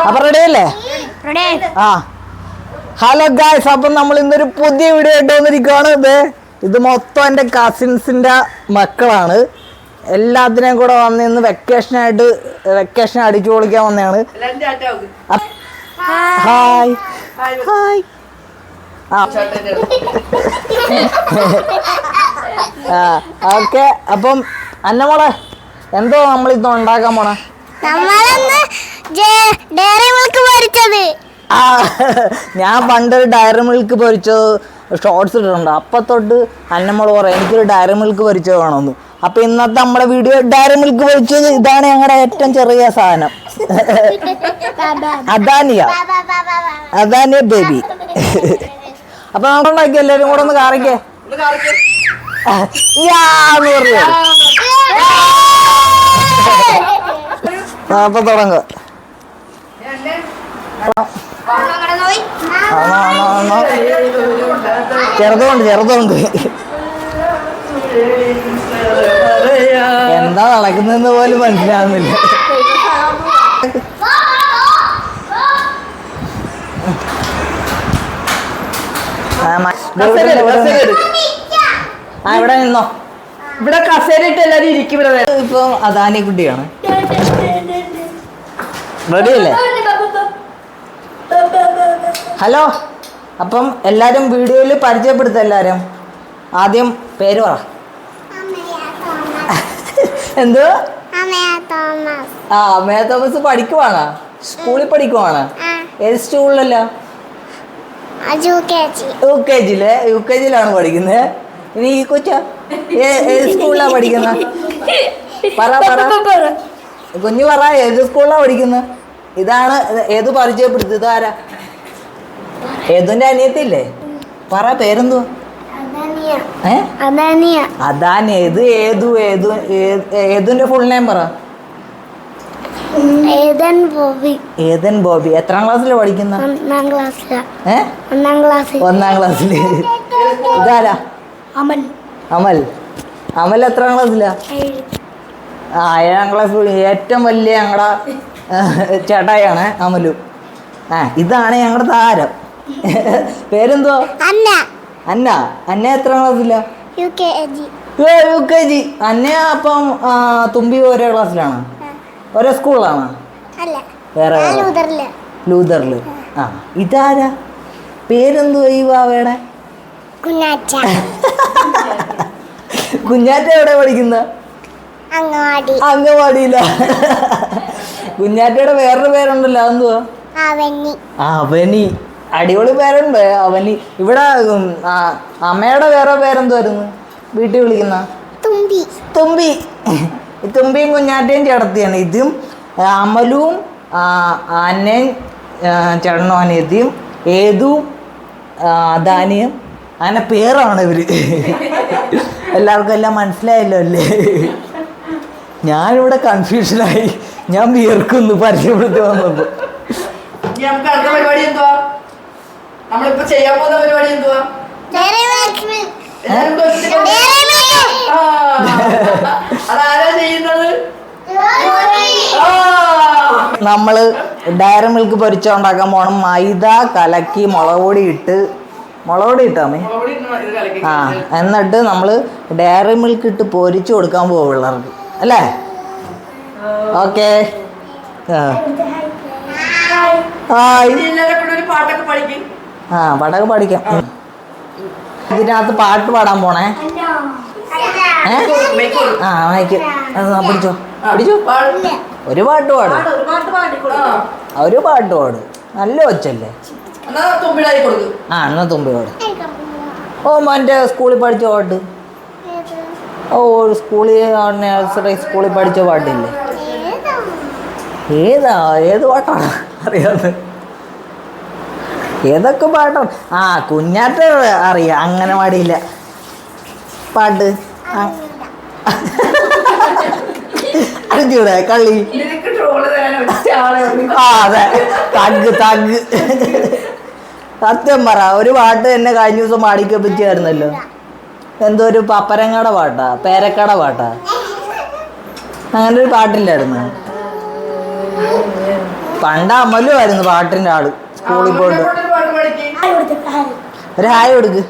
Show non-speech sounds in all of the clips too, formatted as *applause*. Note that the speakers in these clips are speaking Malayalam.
അപ്പൊ റെഡി അല്ലേ ആ. ഹലോ ഗായ്സ് അപ്പം നമ്മൾ ഇന്നൊരു പുതിയ വീഡിയോ ആയിട്ട് വന്നിരിക്കുകയാണ്. ഇത് ഇത് മൊത്തം എന്റെ കസിൻസിന്റെ മക്കളാണ്. എല്ലാത്തിനെയും കൂടെ വന്ന് ഇന്ന് വെക്കേഷനായിട്ട് വെക്കേഷൻ അടിച്ചു പൊളിക്കാൻ വന്നതാണ്. ഹായ് ഹായ് ആ. ആ ഓക്കെ അപ്പം അന്നമോളെ എന്തോ നമ്മളിന്ന് ഉണ്ടാക്കാൻ പോണേ? ആ ഞാൻ പണ്ടൊരു ഡയറി മിൽക്ക് പൊരിച്ചത് ഷോർട്സ് ഇട്ടിട്ടുണ്ട്. അപ്പൊ തൊട്ട് അന്നമ്മൾ പറയാം എനിക്കൊരു ഡയറി മിൽക്ക് പൊരിച്ചത് വേണമെന്ന് അപ്പൊ ഇന്നത്തെ നമ്മുടെ വീഡിയോ ഡയറി മിൽക്ക് പൊരിച്ചത് ഇതാണ് ഞങ്ങളുടെ ഏറ്റവും ചെറിയ സാധനം. അദാനിയ. അദാനിയ ബേബി. അപ്പൊ നമ്മളുണ്ടാക്കി എല്ലാരും കൂടെ ഒന്ന് കാറിക്കേ. യാന്ന് പറഞ്ഞു. അപ്പൊ തുടങ്ങുക ചെറുതുണ്ട് ചെറുതുണ്ട്. എന്താ നടക്കുന്നതെന്ന് പോലും മനസ്സിലാവുന്നില്ല. ആ, ഇവിടെ, നിന്നോ ഇവിടെ. ഇവിടെ കസേരയിട്ട് എല്ലാരും ഇരിക്കും ഇപ്പൊ അദാനി കുട്ടിയാണ് റെഡി അല്ലേ ഹലോ അപ്പം എല്ലാവരും വീഡിയോയിൽ പരിചയപ്പെടുത്ത എല്ലാവരും ആദ്യം പേര് പറ. *laughs* എന്തോ? ആ അമ്മയ തോമസ് പഠിക്കുവാണോ? സ്കൂളിൽ പഠിക്കുവാണോ? ഏത് സ്കൂളിലല്ലോ? യു കെ ജിയിൽ? യു കെ ജിയിലാണ് പഠിക്കുന്നത് ഇനി ഈ കൊച്ച? ഏത് സ്കൂളിലാണ് പഠിക്കുന്നത് പറ പറ. കുഞ്ഞു പറ ഏത് സ്കൂളിലാണ് പഠിക്കുന്നത് ഇതാണ് ഇത് ഏത് പരിചയപ്പെടുത്തി ഇതാരാ ഏതുന്റെ അനിയത്തില്ലേ പറ പേരെന്തുവാ? ഏ? അതാണ് ഏത് ഏതു ഏതു ഏ- ഏതുന്റെ ഫുൾ നെയിം പറ? ഏതൻ ബോബി. എത്രാം ക്ലാസ്സിൽ പഠിക്കുന്ന? ഒന്നാം ക്ലാസ്സിൽ. ഒന്നാം ക്ലാസ്സിൽ ഇതാരാ? അമൽ. അമൽ. അമൽ എത്രാം ക്ലാസ്സിലാ? ആ ഏഴാം ക്ലാസ് ഏറ്റവും വലിയ ഞങ്ങളുടെ ചേട്ടായാണ് അമലു. ആ ഇതാണ് ഞങ്ങളുടെ താരം. പേരെന്തോ? അന്ന. അന്ന. അന്ന എത്ര ക്ലാസ്സില്ല യു കെ ജി. ഏ യു കെ ജി. അന്ന അപ്പം തുമ്പി ഒരേ ക്ലാസ്സിലാണോ? ഒരേ സ്കൂളിലാണോ? അല്ല. വേറെ ലൂതറിൽ ആ. ഇതാരാ? പേരെന്തോ ഈ വാവേടെ? കുഞ്ഞാറ്റ. *laughs* കുഞ്ഞാറ്റ എവിടെ പഠിക്കുന്ന? അങ്ങാടി അങ്ങവാടിയില്ല കുഞ്ഞാറ്റയുടെ വേറൊരു പേരുണ്ടല്ലോ അതെന്തുവാ? അവനി അവനി അടിപൊളി പേരുണ്ട്. അവന് ഇവിടെ ആ, അമ്മയുടെ വേറെ പേരെന്തുവായിരുന്നു? വീട്ടിൽ വിളിക്കുന്ന? തുമ്പി. തുമ്പി. ഈ തുമ്പിയും കുഞ്ഞാറ്റയും ചേട്ടത്തിയാണ്. ഇതും അമലും അന്നയും ആ, ചേട്ടനും അനിയത്തിയും ഏതും ദാനിയും അങ്ങനെ പേരാണ് ഇവർ. എല്ലാവർക്കും എല്ലാം മനസ്സിലായല്ലോ അല്ലേ? ഞാനിവിടെ കൺഫ്യൂഷനായി ഞാൻ വിയർക്കുന്നു പരിചയപ്പെടുത്തി വന്നപ്പോൾ ഇനി നമുക്ക് അടുത്ത പരിപാടി എന്തുവാ നമ്മളിപ്പോ ചെയ്യാൻ പോകുന്ന പരിപാടി എന്തുവാ. അതാരാ ചെയ്യുന്നത്? ആ. നമ്മൾ ഡയറി മിൽക്ക് പൊരിച്ച ഉണ്ടാക്കാൻ പോണം. മൈദ കലക്കി മുളക് പൊടി ഇട്ട്. മുളക് പൊടി ഇട്ടാ മേ ഇടണം, ഇത് കലക്കി. ആ എന്നിട്ട് നമ്മൾ ഡയറി മിൽക്ക് ഇട്ട് പൊരിച്ചു കൊടുക്കാൻ പോകും പിള്ളേർക്ക്. അല്ലേ? ഓക്കെ. ഹായ് പാട്ടൊക്കെ പഠിക്കും ആ പാട്ടൊക്കെ പഠിക്കാം ഇതിനകത്ത് പാട്ട് പാടാൻ പോണേ. ഏ? ആ വായിക്കും പിടിച്ചോ. പിടിച്ചോ. ഒരു പാട്ട് പാടും. ഒരു പാട്ട് പാടും. നല്ല ഒച്ചല്ലേ? ആ എന്നാ തുമ്പി പാടും. ഓ മോന്റെ സ്കൂളിൽ പഠിച്ച പാട്ട്. ഓ സ്കൂളിൽ നഴ്സറി സ്കൂളിൽ പഠിച്ച പാട്ടില്ലേ? ഏതാ? ഏത് പാട്ടാണ്? അറിയാതെ. ഏതൊക്കെ പാട്ടാണ് ആ കുഞ്ഞാട്ട് അറിയാം. അങ്ങനെ പാടിയില്ല പാട്ട്. അറിഞ്ഞൂടെ കള്ളി. ആ അതെ. Thug thug. സത്യം പറ ഒരു പാട്ട് എന്നെ കഴിഞ്ഞ ദിവസം പാടിക്കപ്പിച്ചായിരുന്നല്ലോ എന്തോ ഒരു പപ്പരങ്ങട പാട്ടാ പേരക്കട പാട്ടാ. അങ്ങനെ ഒരു പാട്ടില്ലായിരുന്നു. പണ്ട് അമലുമായിരുന്നു പാട്ടിന്റെ ആൾ സ്കൂളിൽ പോയിട്ട്. ഒരു ഹായ് കൊടുക്ക്.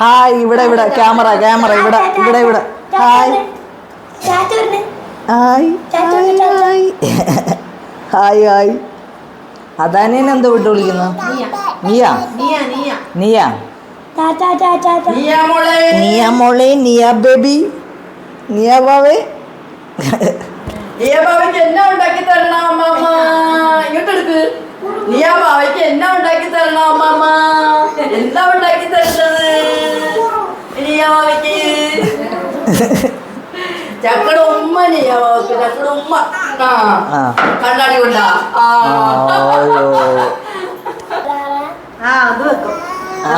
ഹായ് ഇവിടെ ഇവിടെ. ക്യാമറ ക്യാമറ ഇവിടെ ഇവിടെ ഇവിടെ. Hi. Hi. Hi. Hi hi. അതാനെ എന്താ വിട്ട് വിളിക്കുന്നു? നീയാ. നീയാ. നീയ മോളെ. നീയ ബേബി. നീയാ ബാവേ. നീയാ ബാബയ്ക്ക് എന്നാ ഉണ്ടാക്കി തരണം അമ്മ ഇങ്ങോട്ട് എടുക്ക് ആ ബാവയ്ക്ക് എന്നാ ഉണ്ടാക്കി തരണം അമ്മമ്മ? എന്താ ഉണ്ടാക്കി തരുന്നത്? നീയാ ബാവയ്ക്ക് ചക്കടെ ഉമ്മ നീയാ ബാവയ്ക്ക് ചക്കടെ ഉമ്മ. ആ ആ. കണ്ണാടി കൊണ്ടാ. ആ. ആ അത് വെക്കും. ആ.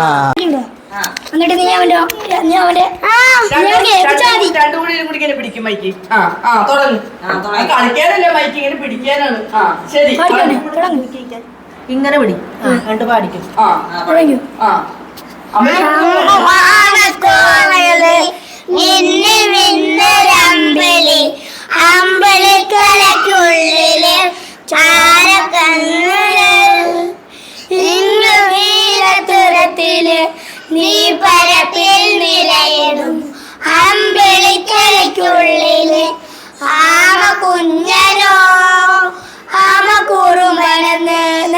എന്നിട്ട് നീ അവന്റെ നീ അവന്റെ പിടിക്കും മൈക്ക്. ആ ആ തുടങ്ങ്. കളിക്കാനല്ല മൈക്ക് ഇങ്ങനെ പിടിക്കാനാണ്. ആ ശരി. ഇങ്ങനെ വിളി രണ്ട് പാടിക്കും മിന്ന് നീ പരപ്പിൽ നിലയിടും അമ്പലിക്കലയ്ക്കുള്ളിൽ ആമ കുഞ്ഞനോ ആമ കുറുമണെന്ന് വെറ്റില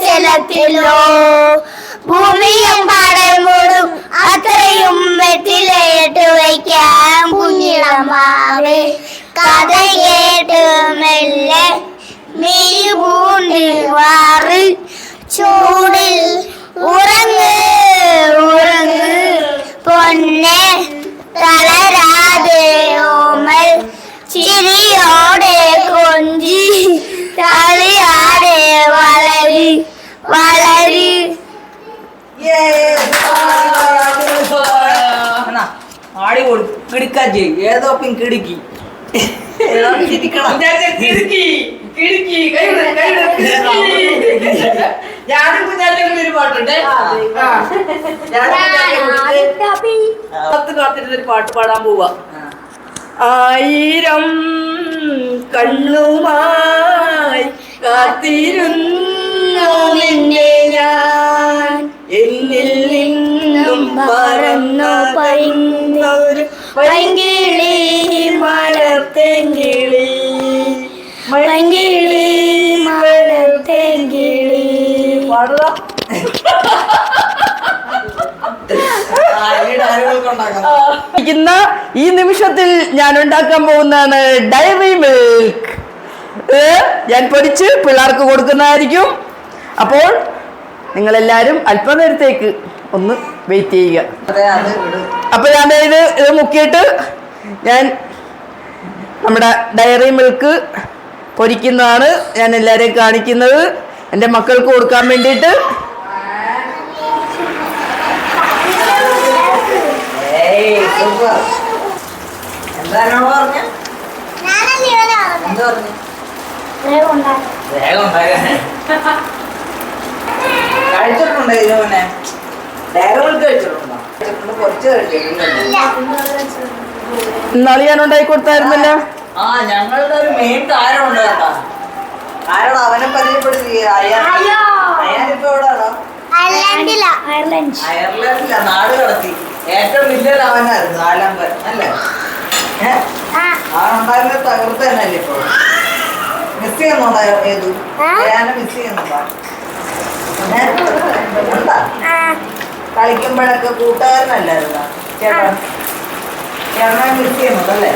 ചിലത്തിലോ? ഭൂമിയും പടമൂടും അത്രയും വെറ്റിലയിട്ട് വയ്ക്കാൻ കുഞ്ഞിളമാവേ കഥ കേട്ട് മെല്ലെ മെയ് പൂണ്ടി വാറി ചൂടിൽ ഉറങ്ങ് உறங்கு. பொன்னே தளராதே ஓமல். சிறியோடே கொஞ்சி தளியாடே வளரி வளரி. ఆడి ఓడు కిడికాజి ఏదో పిం కిడికి కిడికి కిడికి ഞാനും കുഞ്ഞാറ്റ ഒരു പാട്ടുണ്ട്. പത്ത് ഞാനും കുഞ്ഞാറ്റയും കൂടിയിട്ട് കാത്ത് കാത്തിരുന്നൊരു പാട്ട് പാടാൻ പോവാ. ആയിരം കണ്ണുമായി കാത്തിരുന്നു നിന്നെ ഞാൻ. എന്നിൽ നിന്നും പറന്നു പൈന്നൊരു പൈങ്കിളി മലത്തെങ്കിളി മൈങ്കിളി പാടുക. ഇന്ന് ഈ നിമിഷത്തിൽ ഞാൻ ഉണ്ടാക്കാൻ പോകുന്നതാണ് ഡയറി മിൽക്ക് ഞാൻ പൊരിച്ച് പിള്ളേർക്ക് കൊടുക്കുന്നതായിരിക്കും. അപ്പോൾ നിങ്ങളെല്ലാവരും അല്പനേരത്തേക്ക് ഒന്ന് വെയിറ്റ് ചെയ്യുക. അപ്പോൾ ഞാൻ ഇത് ഇത് മുക്കിയിട്ട് ഞാൻ നമ്മുടെ ഡയറി മിൽക്ക് പൊരിക്കുന്നതാണ് ഞാൻ എല്ലാവരെയും കാണിക്കുന്നത്. എന്റെ മക്കൾക്ക് കൊടുക്കാൻ വേണ്ടിയിട്ട്? കഴിച്ചിട്ടുണ്ടോ ഇതിന് മുന്നേ ഡയറി കഴിച്ചിട്ടുണ്ടോ കഴിച്ചിട്ടുണ്ട്? കുറച്ച് കഴിച്ചിട്ടുണ്ട്. ഇന്നാൾ ഞാൻ ഉണ്ടാക്കി കൊടുത്തായിരുന്നല്ലോ. ആ ഞങ്ങളുടെ ഒരു മെയിൻ ഉണ്ട് കേട്ടോ ആരോടാ അവനെ പരിചയപ്പെടുത്തി അയാൾ അയാളിപ്പോ എവിടാണോ? അല്ലാണ്ടില്ല അയർലൻഡ്. അയർലൻഡില. നാട് കടത്തി. ഏറ്റവും വലിയ അവനായിരുന്നു നാലാമ്പൻ അല്ലേ? ആ. അവനുണ്ടായിരുന്ന തകർത്ത് തന്നെയല്ലേ ഇപ്പോൾ മിസ് ചെയ്യുന്നുണ്ടായോ ഏതു? ആ? ഞാനെ മിസ് ചെയ്യുന്നുണ്ടോ? ആ. കളിക്കുമ്പോഴൊക്കെ കൂട്ടുകാരനല്ലായിരുന്നു? ചേട്ടൻ ചേട്ടനെ മിസ് ചെയ്യുന്നുണ്ടല്ലേ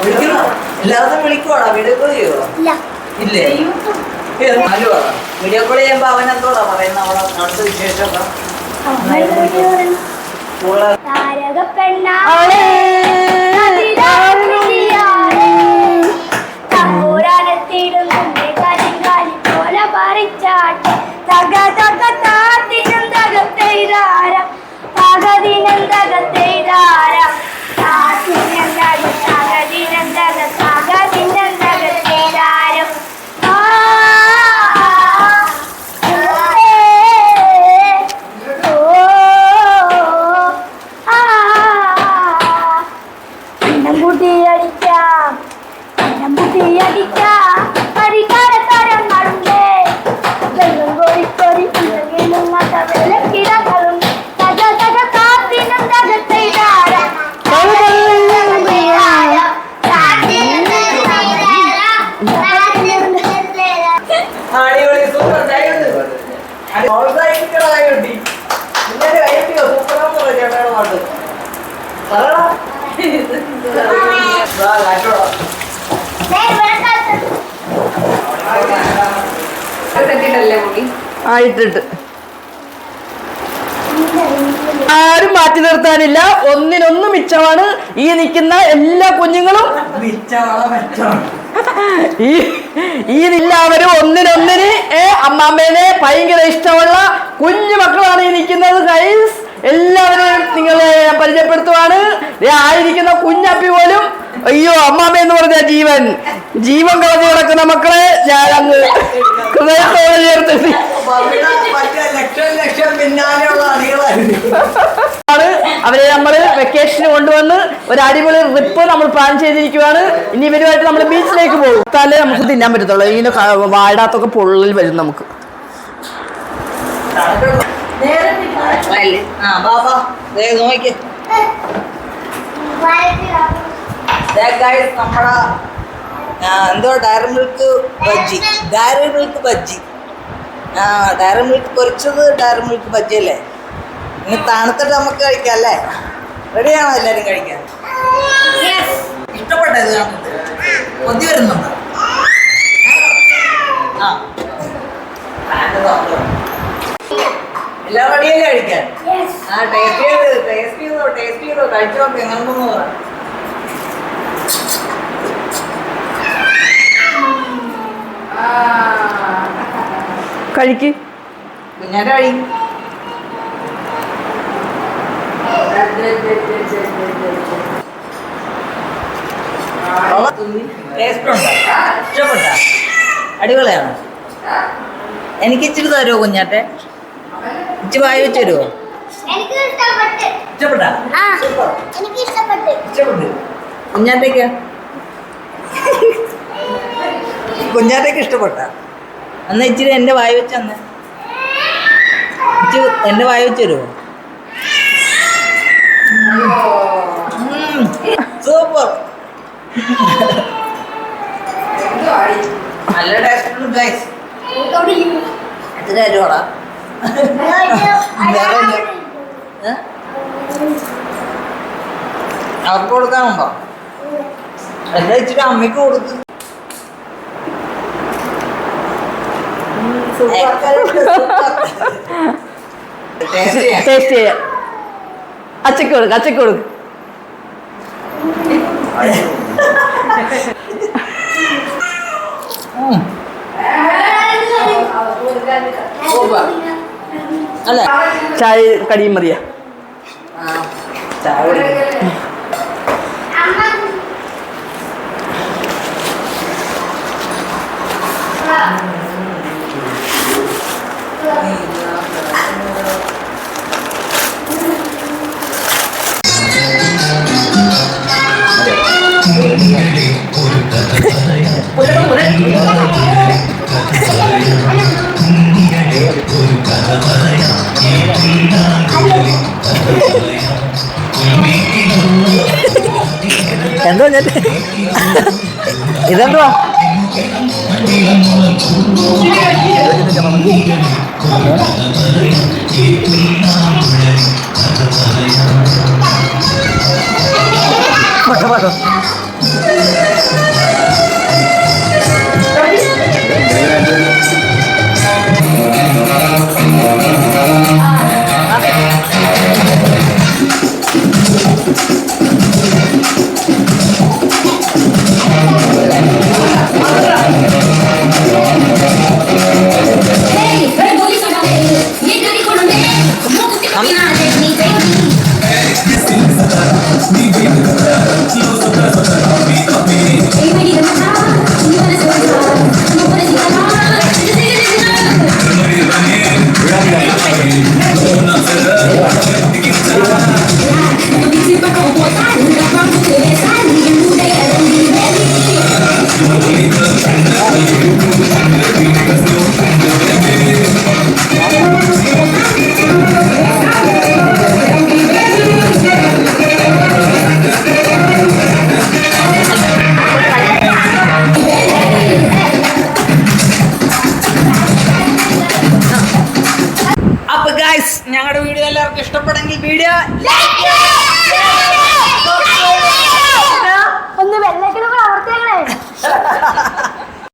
വിളിക്കണോ? എല്ലാവരും വിളിക്കുവാടാ വീഡിയോ കോൾ ചെയ്യുവോ? ഇല്ല? ഹലോ വീഡിയോ കോൾ ചെയ്യുമ്പോ അവൻ എന്തോടാ പറയുന്ന? അവിടെ നടത്ത വിശേഷമൊക്കെ താരക പെണ്ണാളെ ആരും മാറ്റി നിർത്താനില്ല. ഒന്നിനൊന്ന് മിച്ചമാണ് ഈ നിൽക്കുന്ന എല്ലാ കുഞ്ഞുങ്ങളും. ഈ ഈ എല്ലാവരും ഒന്നിനൊന്നിന് ഏ അമ്മാമ്മേനെ ഭയങ്കര ഇഷ്ടമുള്ള കുഞ്ഞു മക്കളാണ് ഈ നിൽക്കുന്നത് ഗൈസ് എല്ലാവരെയും നിങ്ങളെ പരിചയപ്പെടുത്തുവാണ്. ആയിരിക്കുന്ന കുഞ്ഞപ്പി പോലും അയ്യോ അമ്മാമ്മ എന്ന് പറഞ്ഞ ജീവൻ. ജീവൻ കളഞ്ഞു കിടക്കുന്ന മക്കളെ ഞാൻ അങ്ങ് ഹൃദയത്തോടെ ചേർത്ത് ലക്ഷം ലക്ഷം പിന്നാലെയുള്ള വെക്കേഷന് കൊണ്ടുവന്ന് ഒരു അടിപൊളി ട്രിപ്പ് നമ്മൾ പ്ലാൻ ചെയ്തിരിക്കുവാണ്. ഇനി ഇവരുമായിട്ട് നമ്മൾ ബീച്ചിലേക്ക് പോകും. തലേ നമുക്ക് തിന്നാൻ പറ്റത്തുള്ളൂ. ഇങ്ങനെ വാടാത്തൊക്കെ പൊള്ളൽ വരും നമുക്ക്. എന്തോ Dairy Milk bajji. Dairy Milk bajji. ആ ഡയറി മിൽക്ക് പൊരിച്ചത് ഡയറി മിൽക്ക് ബജ്ജി അല്ലേ? ഇനി തണുത്തിട്ട് നമുക്ക് കഴിക്കാം അല്ലേ? റെഡിയാണോ എല്ലാരും കഴിക്കാൻ. ഇഷ്ടപ്പെട്ടത് കാണുന്നത് കൊതി വരുന്നുണ്ടോ? ആ. എല്ലാം റെഡിയല്ലേ കഴിക്കാൻ? ആ ടേസ്റ്റ് ചെയ്ത് ടേസ്റ്റ് ചെയ്തോ ടേസ്റ്റ് ചെയ്തോ. കഴിച്ചു നോക്ക് എങ്ങനെയൊന്നു കഴിക്ക്. കുഞ്ഞാന്റെ കഴി ടേസ്റ്റ് ഉണ്ടോ ഇഷ്ടപ്പെട്ട? അടിപൊളിയാണോ. എനിക്ക് ഇച്ചിരി തരുമോ കുഞ്ഞാട്ടെ ഇച്ചിരി വായി വെച്ച് തരുമോ എനിക്ക് കുഞ്ഞാട്ടേക്ക് ഇഷ്ടപ്പെട്ട. അന്ന് ഇഷ്ടപ്പെട്ട്. എന്നാ ഇച്ചിരി എന്റെ വായി വെച്ചു എന്റെ എന്റെ വായി വെച്ച് തരുമോ സൂപ്പർ. നല്ല ടേസ്റ്റ് ഗൈസ് എത്ര. ഏ? അവർക്ക് കൊടുക്കാനുണ്ടോ എന്താ ഇച്ചിരി അമ്മയ്ക്ക് കൊടുത്തു. ടേസ്റ്റ് *laughs* ചെയ്യാം. അച്ചക്ക് കൊടുക്ക് അച്ചക്ക് കൊടുക്ക്. അല്ലേ? ചായ കടിയും മതിയാ. ചായ കുടിക്കാം. എന്താ ഞാൻ ഇതെന്തുവാ അപ്പൊ